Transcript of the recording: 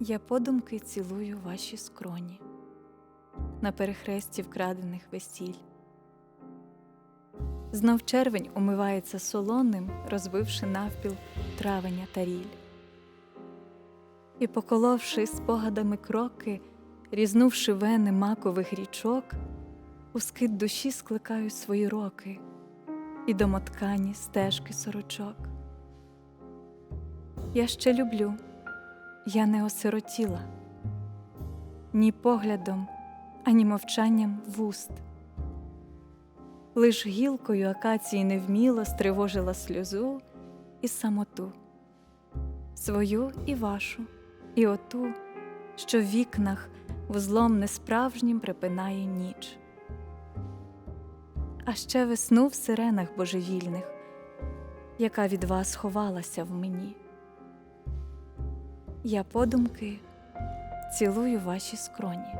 Я подумки цілую ваші скроні на перехресті вкрадених весіль. Знов червень умивається солоним, розбивши навпіл травеня та ріль. І, поколовши спогадами кроки, різнувши вени макових річок, у скид душі скликаю свої роки і домоткані стежки сорочок. Я ще люблю, я не осиротіла, ні поглядом, ані мовчанням вуст. Лиш гілкою акації невміло стривожила сльозу і самоту, свою і вашу, і оту, що в вікнах вузлом несправжнім припинає ніч. А ще весну в сиренах божевільних, яка від вас ховалася в мені. Я подумки цілую ваші скроні.